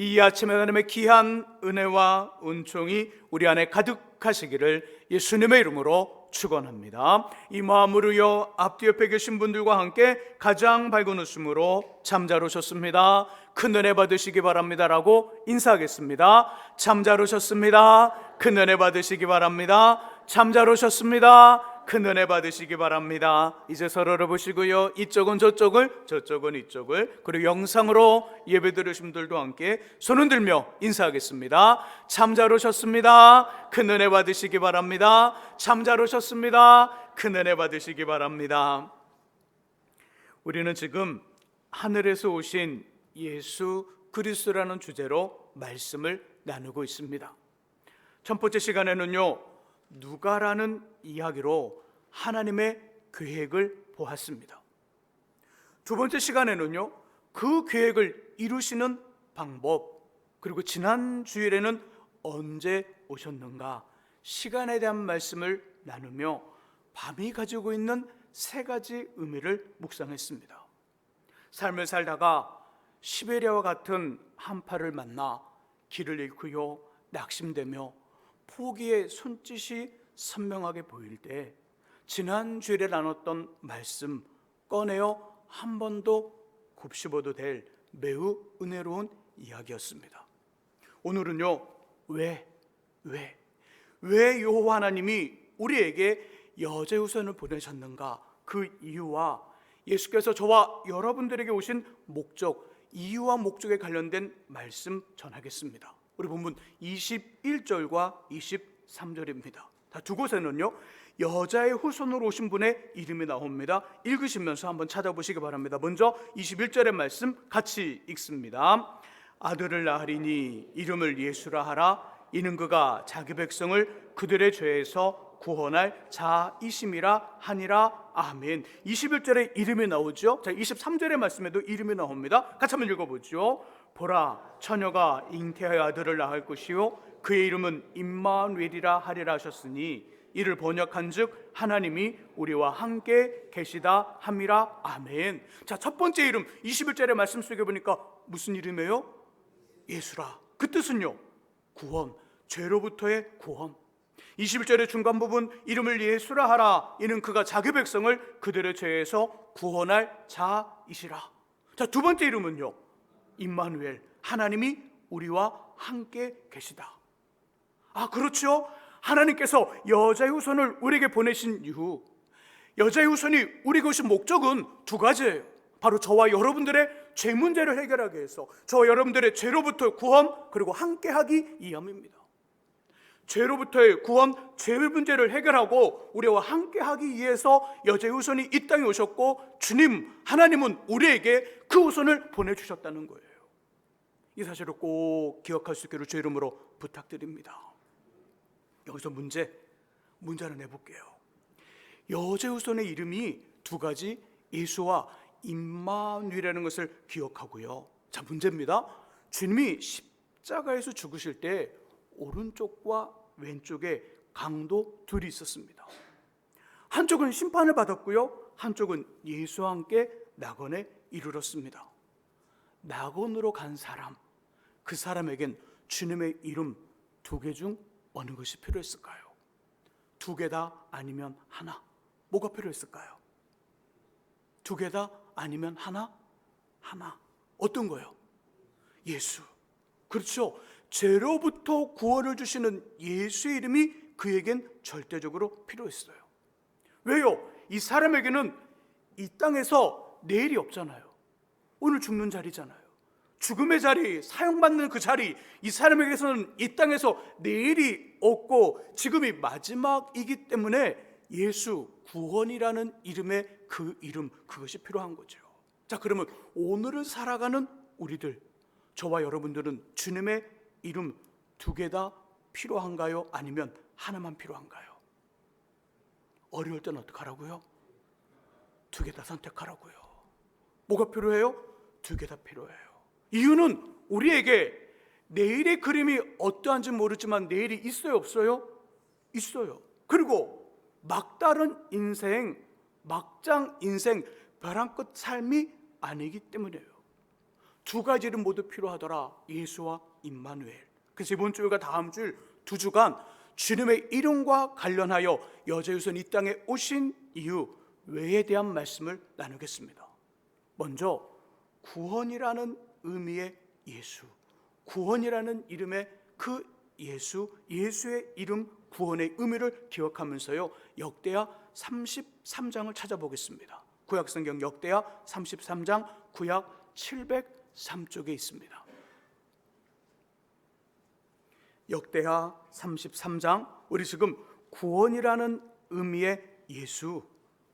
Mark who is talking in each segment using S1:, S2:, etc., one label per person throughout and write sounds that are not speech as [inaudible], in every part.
S1: 이 아침에 하나님의 귀한 은혜와 은총이 우리 안에 가득하시기를 예수님의 이름으로 축원합니다. 이 마음으로요 앞뒤 옆에 계신 분들과 함께 가장 밝은 웃음으로 잠잘 오셨습니다. 큰 은혜 받으시기 바랍니다라고 인사하겠습니다. 잠잘 오셨습니다. 큰 은혜 받으시기 바랍니다. 잠잘 오셨습니다. 큰 은혜 받으시기 바랍니다. 이제 서로를 보시고요. 이쪽은 저쪽을, 저쪽은 이쪽을, 그리고 영상으로 예배 들으신 분들도 함께 손을 들며 인사하겠습니다. 참 잘 오셨습니다. 큰 은혜 받으시기 바랍니다. 참 잘 오셨습니다. 큰 은혜 받으시기 바랍니다. 우리는 지금 하늘에서 오신 예수 그리스도라는 주제로 말씀을 나누고 있습니다. 첫 번째 시간에는요, 누가라는 이야기로 하나님의 계획을 보았습니다. 두 번째 시간에는요, 그 계획을 이루시는 방법, 그리고 지난 주일에는 언제 오셨는가, 시간에 대한 말씀을 나누며 밤이 가지고 있는 세 가지 의미를 묵상했습니다. 삶을 살다가 시베리아와 같은 한파를 만나 길을 잃고요, 낙심되며 포기의 손짓이 선명하게 보일 때 지난 주일에 나눴던 말씀 꺼내어 한번더 곱씹어도 될 매우 은혜로운 이야기였습니다. 오늘은요 왜 왜, 왜 여호와 하나님이 우리에게 여제우선을 보내셨는가 그 이유와 예수께서 저와 여러분들에게 오신 목적 이유와 목적에 관련된 말씀 전하겠습니다. 우리 본문 21절과 23절입니다. 두 곳에는요 여자의 후손으로 오신 분의 이름이 나옵니다. 읽으시면서 한번 찾아보시기 바랍니다. 먼저 21절의 말씀 같이 읽습니다. 아들을 낳으리니 이름을 예수라 하라. 이는 그가 자기 백성을 그들의 죄에서 구원할 자이심이라 하니라. 아멘. 21절에 이름이 나오죠. 자, 23절의 말씀에도 이름이 나옵니다. 같이 한번 읽어보죠. 보라, 처녀가 잉태하여 아들을 낳을 것이요 그의 이름은 임마누엘이라 하리라 하셨으니 이를 번역한즉 하나님이 우리와 함께 계시다 함이라 아멘. 자, 첫 번째 이름 21절의 말씀 속에 보니까 무슨 이름이에요? 예수라. 그 뜻은요. 구원, 죄로부터의 구원. 21절의 중간 부분 이름을 예수라 하라. 이는 그가 자기 백성을 그들의 죄에서 구원할 자이시라. 자, 두 번째 이름은요. 임마누엘. 하나님이 우리와 함께 계시다. 아, 그렇죠. 하나님께서 여자의 후손을 우리에게 보내신 이후 여자의 후손이 우리에게 오신 목적은 두 가지예요. 바로 저와 여러분들의 죄 문제를 해결하기 위해서 저와 여러분들의 죄로부터 구원 그리고 함께하기 이함입니다. 죄로부터의 구원, 죄 문제를 해결하고 우리와 함께하기 위해서 여자의 후손이 이 땅에 오셨고 주님 하나님은 우리에게 그 후손을 보내주셨다는 거예요. 이 사실을 꼭 기억할 수 있기를 주 이름으로 부탁드립니다. 여기서 문제, 문제를 내볼게요. 여제우손의 이름이 두 가지 예수와 임마누이라는 것을 기억하고요. 자, 문제입니다. 주님이 십자가에서 죽으실 때 오른쪽과 왼쪽에 강도 둘이 있었습니다. 한쪽은 심판을 받았고요. 한쪽은 예수와 함께 낙원에 이르렀습니다. 낙원으로 간 사람, 그 사람에겐 주님의 이름 두 개 중 어느 것이 필요했을까요? 두 개 다 아니면 하나. 뭐가 필요했을까요? 두 개 다 아니면 하나? 하나. 어떤 거요? 예수. 그렇죠. 죄로부터 구원을 주시는 예수의 이름이 그에겐 절대적으로 필요했어요. 왜요? 이 사람에게는 이 땅에서 내일이 없잖아요. 오늘 죽는 자리잖아요. 죽음의 자리, 사용받는 그 자리, 이 사람에게서는 이 땅에서 내일이 없고 지금이 마지막이기 때문에 예수 구원이라는 이름의 그 이름 그것이 필요한 거죠. 자, 그러면 오늘을 살아가는 우리들 저와 여러분들은 주님의 이름 두 개 다 필요한가요? 아니면 하나만 필요한가요? 어려울 때는 어떡하라고요? 두 개 다 선택하라고요. 뭐가 필요해요? 두 개 다 필요해요. 이유는 우리에게 내일의 그림이 어떠한지 모르지만 내일이 있어요, 없어요? 있어요. 그리고 막다른 인생, 막장 인생, 벼랑 끝 삶이 아니기 때문이에요. 두 가지는 모두 필요하더라. 예수와 임마누엘. 그래서 이번 주일과 다음 주일 두 주간 주님의 이름과 관련하여 여자유선 이 땅에 오신 이유 외에 대한 말씀을 나누겠습니다. 먼저 구원이라는 의미의 예수, 구원이라는 이름의 그 예수, 예수의 이름 구원의 의미를 기억하면서요. 역대하 33장을 찾아보겠습니다. 구약 성경 역대하 33장 구약 703쪽에 있습니다. 역대하 33장 우리 지금 구원이라는 의미의 예수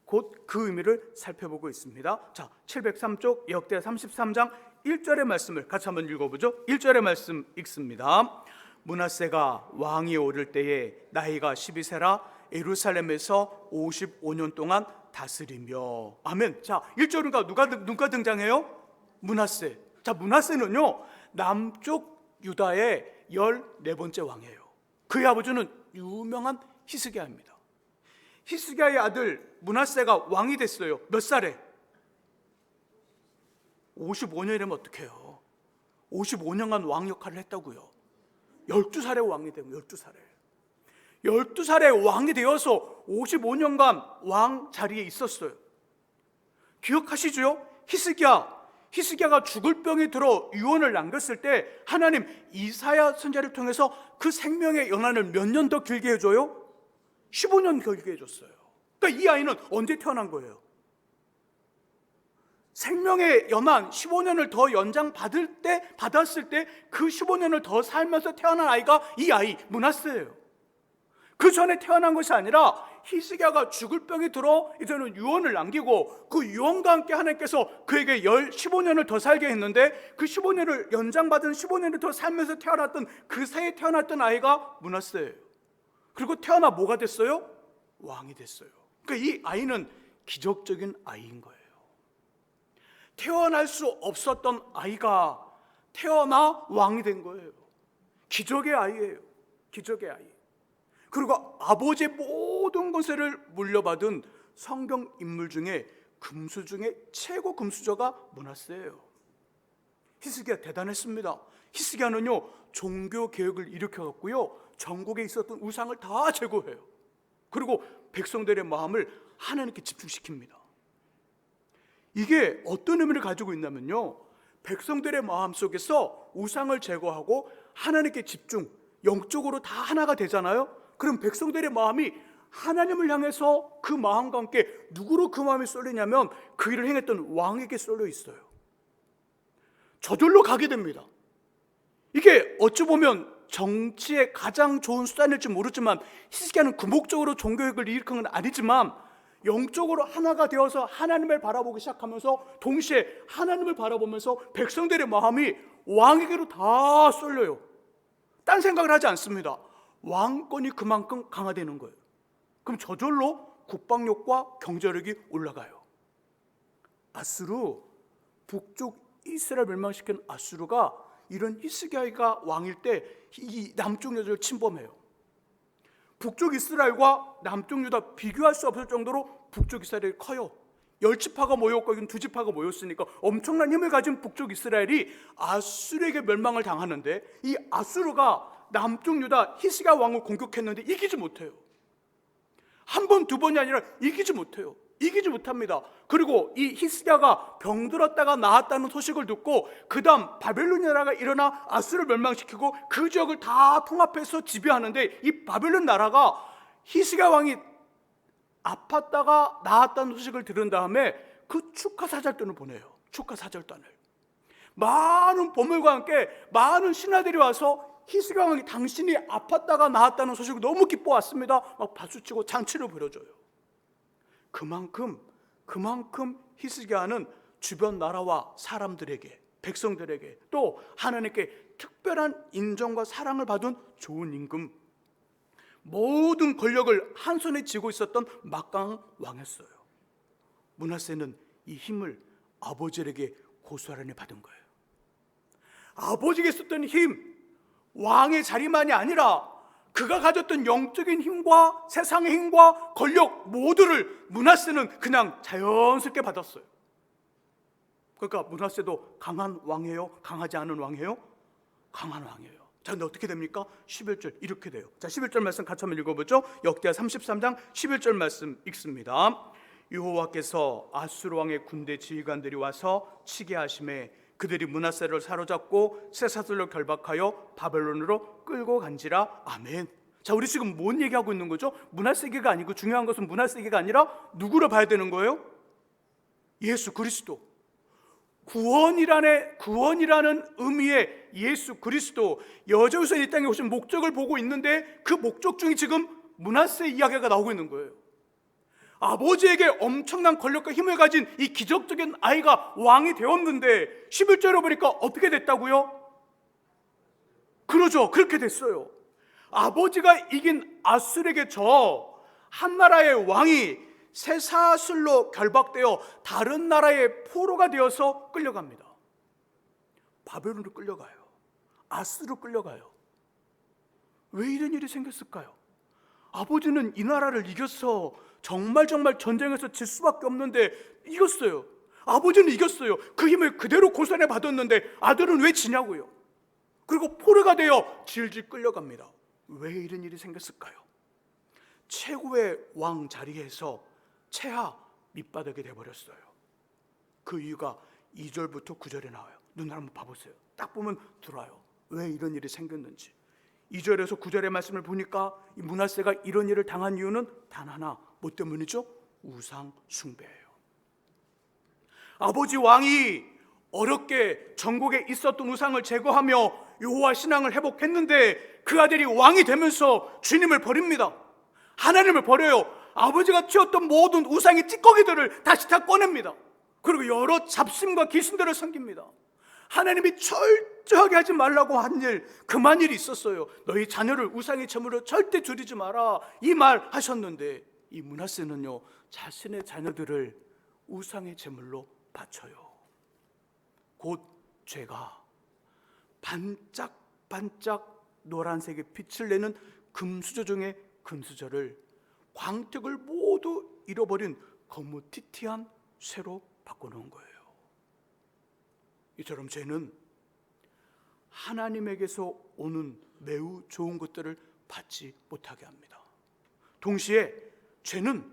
S1: 곧 그 의미를 살펴보고 있습니다. 자, 703쪽 역대하 33장 1절의 말씀을 같이 한번 읽어보죠. 1절의 말씀 읽습니다. 문하세가 왕이 오를 때에 나이가 12세라 예루살렘에서 55년 동안 다스리며 아멘. 자, 1절인가 누가 누가 등장해요? 문하세. 자, 문하세는요. 남쪽 유다의 14번째 왕이에요. 그의 아버지는 유명한 히스기야입니다. 히스기야의 아들 문하세가 왕이 됐어요. 몇 살에? 55년이면 어떡해요? 55년간 왕 역할을 했다고요. 12살에 왕이 되고 12살에. 12살에 왕이 되어서 55년간 왕 자리에 있었어요. 기억하시죠? 히스기야. 히스기야가 죽을 병이 들어 유언을 남겼을 때 하나님 이사야 선자를 통해서 그 생명의 연한을 몇 년 더 길게 해줘요? 15년 길게 해줬어요. 그러니까 이 아이는 언제 태어난 거예요? 생명의 연한 15년을 더 연장 받을 때 받았을 때 그 15년을 더 살면서 태어난 아이가 이 아이 문하스예요. 그 전에 태어난 것이 아니라 히스기야가 죽을 병이 들어 이제는 유언을 남기고 그 유언과 함께 하나님께서 그에게 열 15년을 더 살게 했는데 그 15년을 연장받은 15년을 더 살면서 태어났던 그 사이에 태어났던 아이가 문하스예요. 그리고 태어나 뭐가 됐어요? 왕이 됐어요. 그러니까 이 아이는 기적적인 아이인 거예요. 태어날 수 없었던 아이가 태어나 왕이 된 거예요. 기적의 아이예요. 기적의 아이. 그리고 아버지의 모든 것을 물려받은 성경 인물 중에 금수 중에 최고 금수저가 문하세예요. 히스기야 대단했습니다. 히스기야는요 종교 개혁을 일으켜 갖고요 전국에 있었던 우상을 다 제거해요. 그리고 백성들의 마음을 하나님께 집중시킵니다. 이게 어떤 의미를 가지고 있냐면요. 백성들의 마음 속에서 우상을 제거하고 하나님께 집중, 영적으로 다 하나가 되잖아요. 그럼 백성들의 마음이 하나님을 향해서 그 마음과 함께 누구로 그 마음이 쏠리냐면 그 일을 행했던 왕에게 쏠려 있어요. 저절로 가게 됩니다. 이게 어찌 보면 정치의 가장 좋은 수단일지 모르지만 히스기야는 구목적으로 종교혁을 일으킨 건 아니지만 영적으로 하나가 되어서 하나님을 바라보기 시작하면서 동시에 하나님을 바라보면서 백성들의 마음이 왕에게로 다 쏠려요. 딴 생각을 하지 않습니다. 왕권이 그만큼 강화되는 거예요. 그럼 저절로 국방력과 경제력이 올라가요. 아수르 북쪽 이스라엘 멸망시킨 아수르가 이런 히스기야가 왕일 때 이 남쪽 여자를 침범해요. 북쪽 이스라엘과 남쪽 유다 비교할 수 없을 정도로 북쪽 이스라엘이 커요. 열 지파가 모였고 이건 두 지파가 모였으니까 엄청난 힘을 가진 북쪽 이스라엘이 아수르에게 멸망을 당하는데 이 아수르가 남쪽 유다 히스기야 왕을 공격했는데 이기지 못해요. 한 번, 두 번이 아니라 이기지 못해요. 이기지 못합니다. 그리고 이 히스기야가 병들었다가 나았다는 소식을 듣고 그다음 바벨론 나라가 일어나 아수를 멸망시키고 그 지역을 다 통합해서 지배하는데 이 바벨론 나라가 히스기야 왕이 아팠다가 나았다는 소식을 들은 다음에 그 축하 사절단을 보내요. 축하 사절단을. 많은 보물과 함께 많은 신하들이 와서 히스기야 왕이 당신이 아팠다가 나았다는 소식을 너무 기뻐왔습니다. 막 박수치고 장치를 벌여줘요. 그만큼 그만큼 히스기야는 주변 나라와 사람들에게 백성들에게 또 하나님께 특별한 인정과 사랑을 받은 좋은 임금 모든 권력을 한 손에 쥐고 있었던 막강 왕이었어요. 문하세는 이 힘을 아버지에게 고스란히 받은 거예요. 아버지에게 썼던 힘, 왕의 자리만이 아니라 그가 가졌던 영적인 힘과 세상의 힘과 권력 모두를 문하세는 그냥 자연스럽게 받았어요. 그러니까 문하세도 강한 왕이에요? 강하지 않은 왕이에요? 강한 왕이에요. 자, 근데 어떻게 됩니까? 11절 이렇게 돼요. 자, 11절 말씀 같이 한번 읽어보죠. 역대하 33장 11절 말씀 읽습니다. 여호와께서 아수르 왕의 군대 지휘관들이 와서 치게 하심에 그들이 문하세를 사로잡고 쇠사슬로 결박하여 바벨론으로 끌고 간지라 아멘. 자, 우리 지금 뭔 얘기하고 있는 거죠? 문하세계가 아니고 중요한 것은 문하세계가 아니라 누구를 봐야 되는 거예요? 예수 그리스도. 구원이라는 구원이라는 의미의 예수 그리스도 여자우선 이 땅에 오신 목적을 보고 있는데 그 목적 중에 지금 문하세 이야기가 나오고 있는 거예요. 아버지에게 엄청난 권력과 힘을 가진 이 기적적인 아이가 왕이 되었는데 11절에 보니까 어떻게 됐다고요? 그러죠. 그렇게 됐어요. 아버지가 이긴 아술에게 져한 나라의 왕이 쇠사슬로 결박되어 다른 나라의 포로가 되어서 끌려갑니다. 바벨론으로 끌려가요. 아스로 끌려가요. 왜 이런 일이 생겼을까요? 아버지는 이 나라를 이겼어. 정말 정말 전쟁에서 질 수밖에 없는데 이겼어요. 아버지는 이겼어요. 그 힘을 그대로 고선해 받았는데 아들은 왜 지냐고요. 그리고 포로가 되어 질질 끌려갑니다. 왜 이런 일이 생겼을까요? 최고의 왕 자리에서 최하 밑바닥이 돼버렸어요. 그 이유가 2절부터 9절에 나와요. 눈을 한번 봐보세요. 딱 보면 들어와요. 왜 이런 일이 생겼는지. 2절에서 9절의 말씀을 보니까 이 문하세가 이런 일을 당한 이유는 단 하나. 뭐 때문이죠? 우상 숭배예요. 아버지 왕이 어렵게 전국에 있었던 우상을 제거하며 여호와 신앙을 회복했는데 그 아들이 왕이 되면서 주님을 버립니다. 하나님을 버려요. 아버지가 지었던 모든 우상의 찌꺼기들을 다시 다 꺼냅니다. 그리고 여러 잡심과 귀신들을 섬깁니다. 하나님이 철저하게 하지 말라고 한 일, 그만 일이 있었어요. 너희 자녀를 우상의 제물로 절대 줄이지 마라. 이 말 하셨는데 이 문하세는요, 자신의 자녀들을 우상의 제물로 바쳐요. 곧 죄가 반짝반짝 노란색의 빛을 내는 금수저 중에 금수저를 광택을 모두 잃어버린 거무튀튀한 쇠로 바꿔놓은 거예요. 이처럼 죄는 하나님에게서 오는 매우 좋은 것들을 받지 못하게 합니다. 동시에 죄는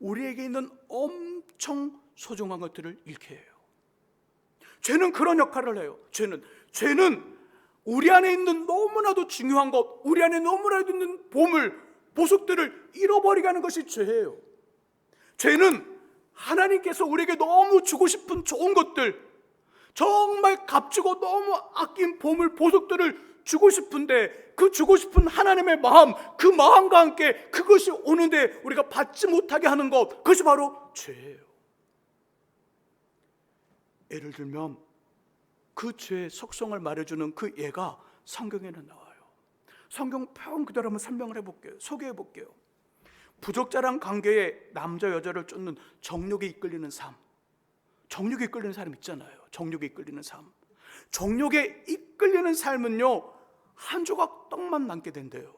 S1: 우리에게 있는 엄청 소중한 것들을 잃게 해요. 죄는 그런 역할을 해요. 죄는 죄는 우리 안에 있는 너무나도 중요한 것, 우리 안에 너무나도 있는 보물, 보석들을 잃어버리게 하는 것이 죄예요. 죄는 하나님께서 우리에게 너무 주고 싶은 좋은 것들, 정말 값지고 너무 아낀 보물, 보석들을 주고 싶은데 그 주고 싶은 하나님의 마음, 그 마음과 함께 그것이 오는데 우리가 받지 못하게 하는 것, 그것이 바로 죄예요. 예를 들면 그 죄의 속성을 말해주는 그 예가 성경에는 나와요. 성경 표현 그대로 한번 설명을 해볼게요. 소개해 볼게요. 부적절한 관계에 남자 여자를 쫓는 정욕에 이끌리는 삶. 정욕에 이끌리는 사람 있잖아요. 정욕에 이끌리는 삶. 정욕에 이끌리는 삶은요 한 조각 떡만 남게 된대요.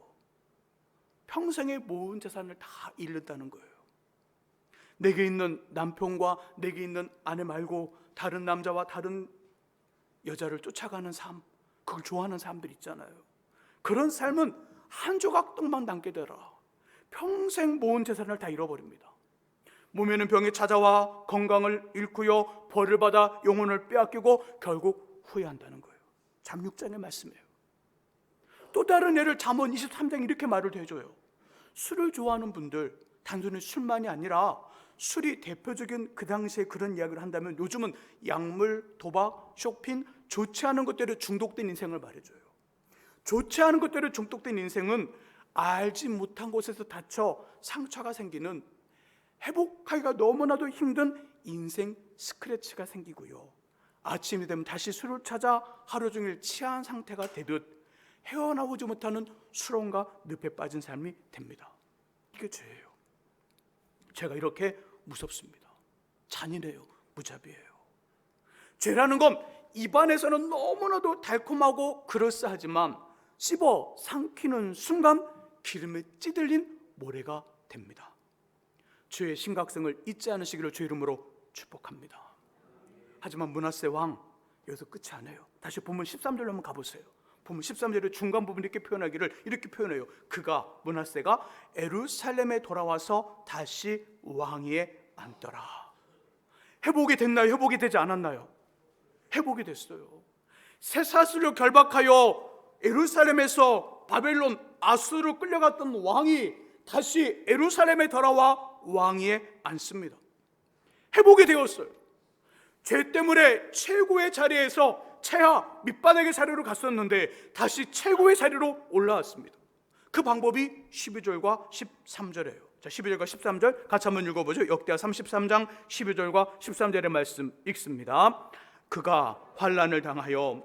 S1: 평생의 모든 재산을 다 잃는다는 거예요. 내게 있는 남편과 내게 있는 아내 말고 다른 남자와 다른 여자를 쫓아가는 삶, 그걸 좋아하는 사람들 있잖아요. 그런 삶은 한 조각 떡만 남게 되라. 평생 모은 재산을 다 잃어버립니다. 몸에는 병이 찾아와 건강을 잃고요, 벌을 받아 영혼을 빼앗기고 결국 후회한다는 거예요. 잠육장의 말씀이에요. 또 다른 예를 잠언 23장 이렇게 말을 해줘요. 술을 좋아하는 분들 단순히 술만이 아니라 술이 대표적인 그 당시에 그런 이야기를 한다면 요즘은 약물, 도박, 쇼핑 좋지 않은 것들에 중독된 인생을 말해줘요. 좋지 않은 것들에 중독된 인생은 알지 못한 곳에서 다쳐 상처가 생기는 회복하기가 너무나도 힘든 인생 스크래치가 생기고요. 아침이 되면 다시 술을 찾아 하루 종일 취한 상태가 되듯 헤어나오지 못하는 수렁과 늪에 빠진 삶이 됩니다. 이게 죄예요. 죄가 이렇게 무섭습니다. 잔인해요. 무자비해요. 죄라는 건 입안에서는 너무나도 달콤하고 그럴싸하지만 씹어 삼키는 순간 기름에 찌들린 모래가 됩니다. 죄의 심각성을 잊지 않으시기를 주 이름으로 축복합니다. 하지만 문하세 왕 여기서 끝이 아니에요. 다시 보면 13절로 한번 가보세요. 보면 13절의 중간 부분 이렇게 표현하기를 이렇게 표현해요. 그가 문하세가 에루살렘에 돌아와서 다시 왕위에 앉더라. 회복이 됐나요? 회복이 되지 않았나요? 회복이 됐어요. 쇠사슬로 결박하여 에루살렘에서 바벨론 아수르로 끌려갔던 왕이 다시 에루살렘에 돌아와 왕위에 앉습니다. 회복이 되었어요. 죄 때문에 최고의 자리에서 최하 밑바닥의 자리로 갔었는데 다시 최고의 자리로 올라왔습니다. 그 방법이 12절과 13절이에요. 자, 12절과 13절 같이 한번 읽어보죠. 역대하 33장 12절과 13절의 말씀 읽습니다. 그가 환란을 당하여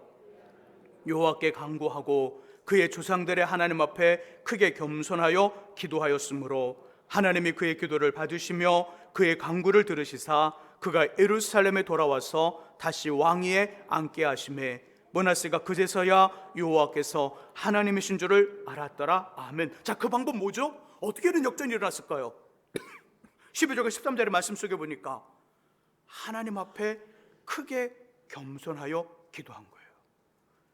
S1: 여호와께 간구하고 그의 조상들의 하나님 앞에 크게 겸손하여 기도하였으므로 하나님이 그의 기도를 받으시며 그의 간구를 들으시사 그가 예루살렘에 돌아와서 다시 왕위에 앉게 하심에 모나스가 그제서야 여호와께서 하나님이신 줄을 알았더라. 아멘. 자, 그 방법 뭐죠? 어떻게 이런 역전이 일어났을까요? [coughs] 12절과 13절의 말씀 속에 보니까 하나님 앞에 크게 겸손하여 기도한 거예요.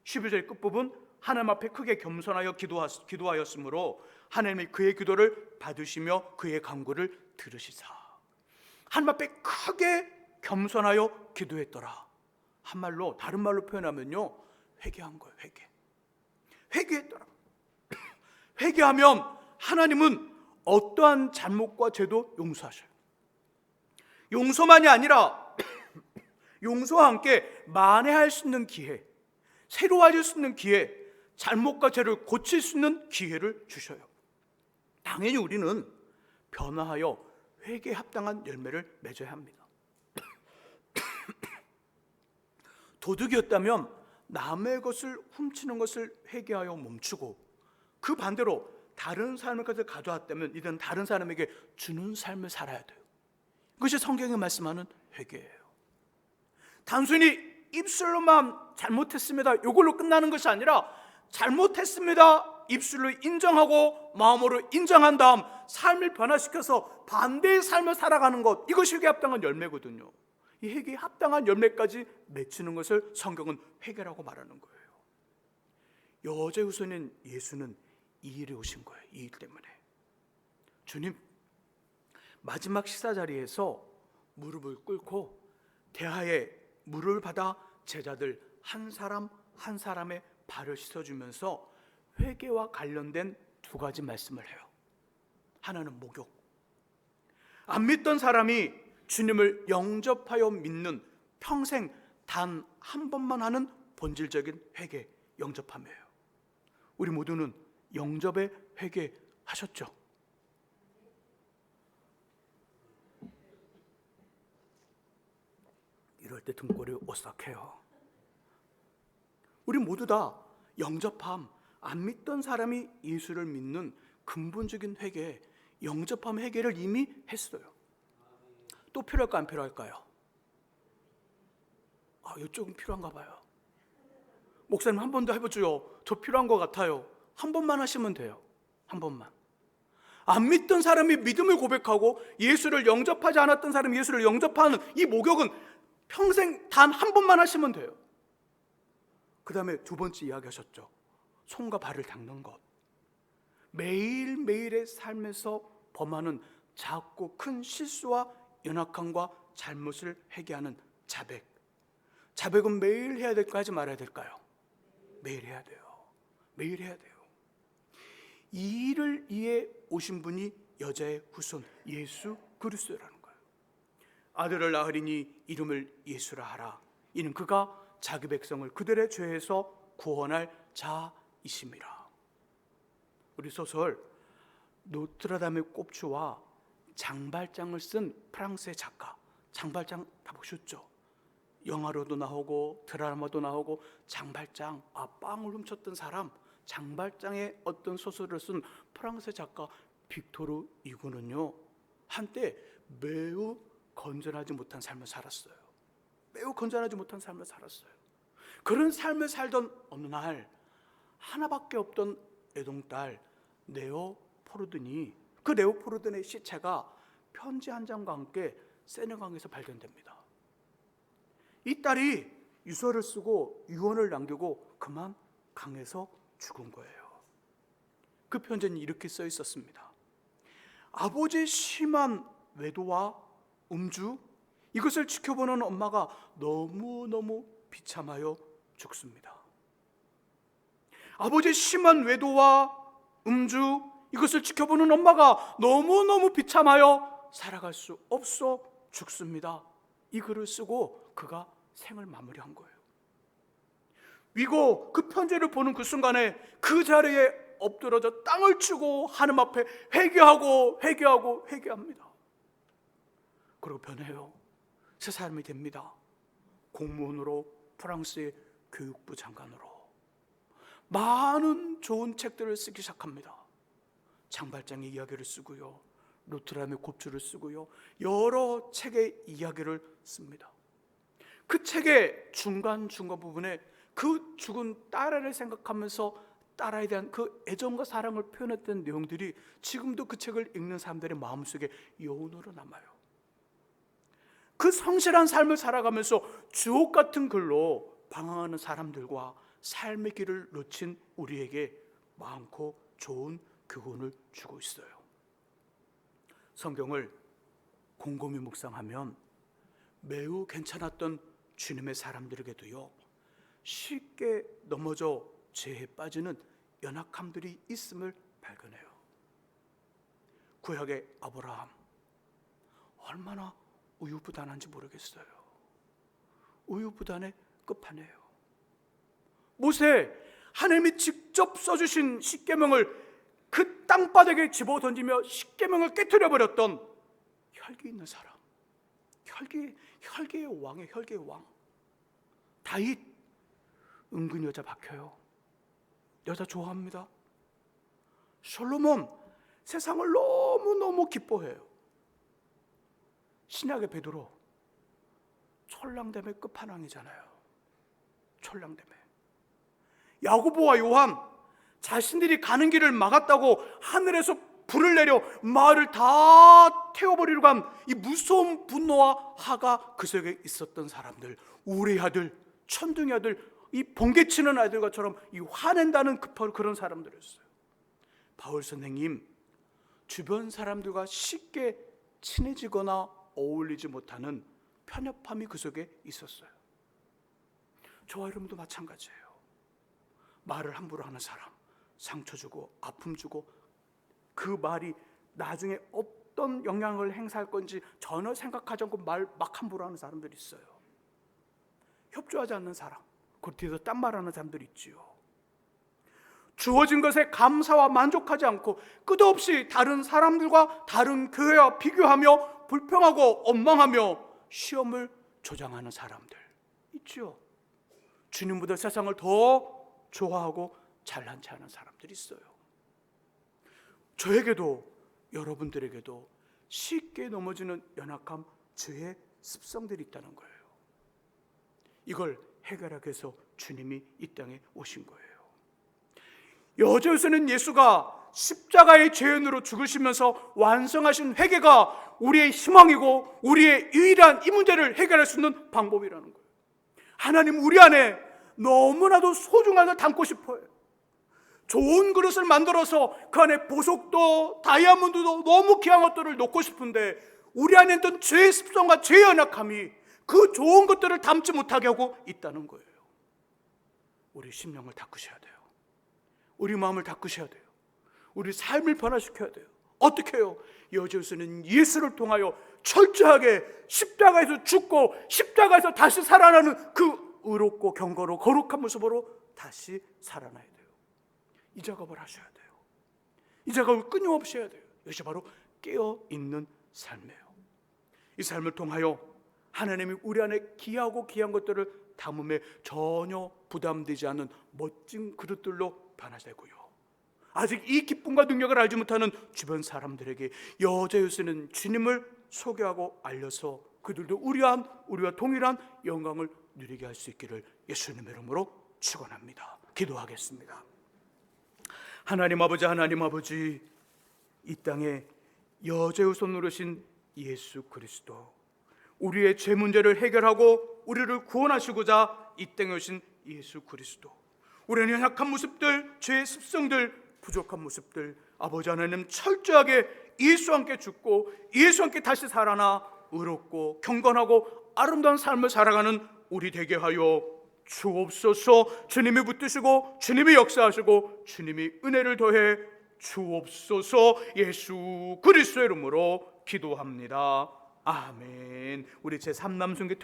S1: 12절 끝부분 하나님 앞에 크게 겸손하여 기도하, 기도하였으므로 하나님이 그의 기도를 받으시며 그의 간구를 들으시사 하나님 앞에 크게 겸손하여 기도했더라. 한 말로 다른 말로 표현하면요 회개한 거예요. 회개. 회개했더라. [clears throat] 회개하면 하나님은 어떠한 잘못과 죄도 용서하셔요. 용서만이 아니라 [clears throat] 용서와 함께 만회할 수 있는 기회, 새로워질 수 있는 기회, 잘못과 죄를 고칠 수 있는 기회를 주셔요. 당연히 우리는 변화하여 회개에 합당한 열매를 맺어야 합니다. [coughs] 도둑이었다면 남의 것을 훔치는 것을 회개하여 멈추고 그 반대로 다른 것을 가져왔다면 이든 다른 사람에게 주는 삶을 살아야 돼요. 그것이 성경이 말씀하는 회개예요. 단순히 입술로만 잘못했습니다. 이걸로 끝나는 것이 아니라 잘못했습니다. 입술로 인정하고 마음으로 인정한 다음 삶을 변화시켜서 반대의 삶을 살아가는 것 이것이 회개에 합당한 열매거든요. 이 회개에 합당한 열매까지 맺히는 것을 성경은 회개라고 말하는 거예요. 여자 후손인 예수는 이 일에 오신 거예요. 이 일 때문에. 주님 마지막 식사 자리에서 무릎을 꿇고 대하에 물을 받아 제자들 한 사람 한 사람의 발을 씻어주면서 회개와 관련된 두 가지 말씀을 해요. 하나는 목욕. 안 믿던 사람이 주님을 영접하여 믿는 평생 단 한 번만 하는 본질적인 회개, 영접함이에요. 우리 모두는 영접의 회개 하셨죠? 이럴 때 등골이 오싹해요. 우리 모두 다 영접함, 안 믿던 사람이 예수를 믿는 근본적인 회개, 영접함 회개를 이미 했어요. 또 필요할까 안 필요할까요? 아, 이쪽은 필요한가 봐요. 목사님 한 번 더 해보죠. 저 필요한 것 같아요. 한 번만 하시면 돼요. 한 번만. 안 믿던 사람이 믿음을 고백하고 예수를 영접하지 않았던 사람이 예수를 영접하는 이 목욕은 평생 단 한 번만 하시면 돼요. 그 다음에 두 번째 이야기 하셨죠. 손과 발을 닦는 것. 매일매일의 삶에서 범하는 작고 큰 실수와 연약함과 잘못을 회개하는 자백. 자백은 매일 해야 될까 하지 말아야 될까요? 매일 해야 돼요. 매일 해야 돼요. 이 일을 위해 오신 분이 여자의 후손 예수 그리스도라는. 아들을 낳으리니 이름을 예수라 하라. 이는 그가 자기 백성을 그들의 죄에서 구원할 자이심이라. 우리 소설 노트라담의 꼽추와 장발장을 쓴 프랑스의 작가 장발장 다 보셨죠? 영화로도 나오고 드라마도 나오고 장발장 아 빵을 훔쳤던 사람 장발장의 어떤 소설을 쓴 프랑스 작가 빅토르 이구는요 한때 매우 건전하지 못한 삶을 살았어요. 매우 건전하지 못한 삶을 살았어요. 그런 삶을 살던 어느 날 하나밖에 없던 애동딸 네오 포르든이 그 네오 포르든의 시체가 편지 한 장과 함께 세네강에서 발견됩니다. 이 딸이 유서를 쓰고 유언을 남기고 그만 강에서 죽은 거예요. 그 편지는 이렇게 써 있었습니다. 아버지의 심한 외도와 음주 이것을 지켜보는 엄마가 너무너무 비참하여 죽습니다. 아버지의 심한 외도와 음주 이것을 지켜보는 엄마가 너무너무 비참하여 살아갈 수 없어 죽습니다. 이 글을 쓰고 그가 생을 마무리한 거예요. 위고 그 편지를 보는 그 순간에 그 자리에 엎드러져 땅을 치고 하늘 앞에 회개하고 회개하고 회개합니다. 그리고 변해요. 새 사람이 됩니다. 공무원으로 프랑스의 교육부 장관으로 많은 좋은 책들을 쓰기 시작합니다. 장발장의 이야기를 쓰고요. 루트람의 곱주를 쓰고요. 여러 책의 이야기를 씁니다. 그 책의 중간중간 부분에 그 죽은 딸아를 생각하면서 딸아에 대한 그 애정과 사랑을 표현했던 내용들이 지금도 그 책을 읽는 사람들의 마음속에 여운으로 남아요. 그 성실한 삶을 살아가면서 주옥 같은 글로 방황하는 사람들과 삶의 길을 놓친 우리에게 많고 좋은 교훈을 주고 있어요. 성경을 곰곰이 묵상하면 매우 괜찮았던 주님의 사람들에게도요 쉽게 넘어져 죄에 빠지는 연약함들이 있음을 발견해요. 구약의 아브라함 얼마나 우유부단한지 모르겠어요. 우유부단의 끝판이에요. 모세 하나님이 직접 써주신 십계명을 그 땅바닥에 집어 던지며 십계명을 깨뜨려 버렸던 혈기 있는 사람, 혈기 혈기의 왕의 혈기의 왕 다윗 은근 여자 박혀요. 여자 좋아합니다. 솔로몬 세상을 너무 너무 기뻐해요. 신약의 베드로 철랑댐의 끝판왕이잖아요. 철랑댐에. 야고보와 요한 자신들이 가는 길을 막았다고 하늘에서 불을 내려 마을을 다 태워버리려고 한이 무서운 분노와 화가 그 속에 있었던 사람들. 우리 아들 천둥이 아들 이 번개치는 아들과처럼 이 화낸다는 급한 그런 사람들이었어요. 바울 선생님 주변 사람들과 쉽게 친해지거나 어울리지 못하는 편협함이 그 속에 있었어요 저와 여러분도 마찬가지예요 말을 함부로 하는 사람 상처 주고 아픔 주고 그 말이 나중에 어떤 영향을 행사할 건지 전혀 생각하지 않고 말 막 함부로 하는 사람들이 있어요. 협조하지 않는 사람, 그 뒤에서 딴 말하는 사람들이 있지요. 주어진 것에 감사와 만족하지 않고 끝없이 다른 사람들과 다른 교회와 비교하며 불평하고 원망하며 시험을 조장하는 사람들 있지요. 주님보다 세상을 더 좋아하고 잘난 체하는 사람들이 있어요. 저에게도 여러분들에게도 쉽게 넘어지는 연약함, 죄의 습성들이 있다는 거예요. 이걸 해결하기 위해서 주님이 이 땅에 오신 거예요. 여자에서는 예수가 십자가의 죄인으로 죽으시면서 완성하신 회개가 우리의 희망이고 우리의 유일한 이 문제를 해결할 수 있는 방법이라는 거예요. 하나님 우리 안에 너무나도 소중하게 담고 싶어요. 좋은 그릇을 만들어서 그 안에 보석도 다이아몬드도 너무 귀한 것들을 놓고 싶은데 우리 안에 있던 죄의 습성과 죄의 연약함이 그 좋은 것들을 담지 못하게 하고 있다는 거예요. 우리 심령을 닦으셔야 돼요. 우리 마음을 닦으셔야 돼요. 우리 삶을 변화시켜야 돼요. 어떻게 해요? 여주에서는 예수를 통하여 철저하게 십자가에서 죽고 십자가에서 다시 살아나는 그 의롭고 경거로 거룩한 모습으로 다시 살아나야 돼요. 이 작업을 하셔야 돼요. 이 작업을 끊임없이 해야 돼요. 이것이 바로 깨어 있는 삶이에요. 이 삶을 통하여 하나님이 우리 안에 귀하고 귀한 것들을 담음에 전혀 부담되지 않는 멋진 그릇들로 변화되고요. 아직 이 기쁨과 능력을 알지 못하는 주변 사람들에게 여자 요새는 주님을 소개하고 알려서 그들도 우리한 우리와 동일한 영광을 누리게 할 수 있기를 예수님의 이름으로 축원합니다. 기도하겠습니다. 하나님 아버지 하나님 아버지 이 땅에 여자의 손 누르신 예수 그리스도 우리의 죄 문제를 해결하고 우리를 구원하시고자 이 땅에 오신 예수 그리스도 우리는 연약한 모습들, 죄의 습성들, 부족한 모습들 아버지 하나님 철저하게 예수와 함께 죽고 예수와 함께 다시 살아나 의롭고 경건하고 아름다운 삶을 살아가는 우리 되게 하여 주옵소서. 주님이 붙드시고 주님이 역사하시고 주님이 은혜를 더해 주옵소서. 예수 그리스도의 이름으로 기도합니다. 아멘. 우리 제3남순기 특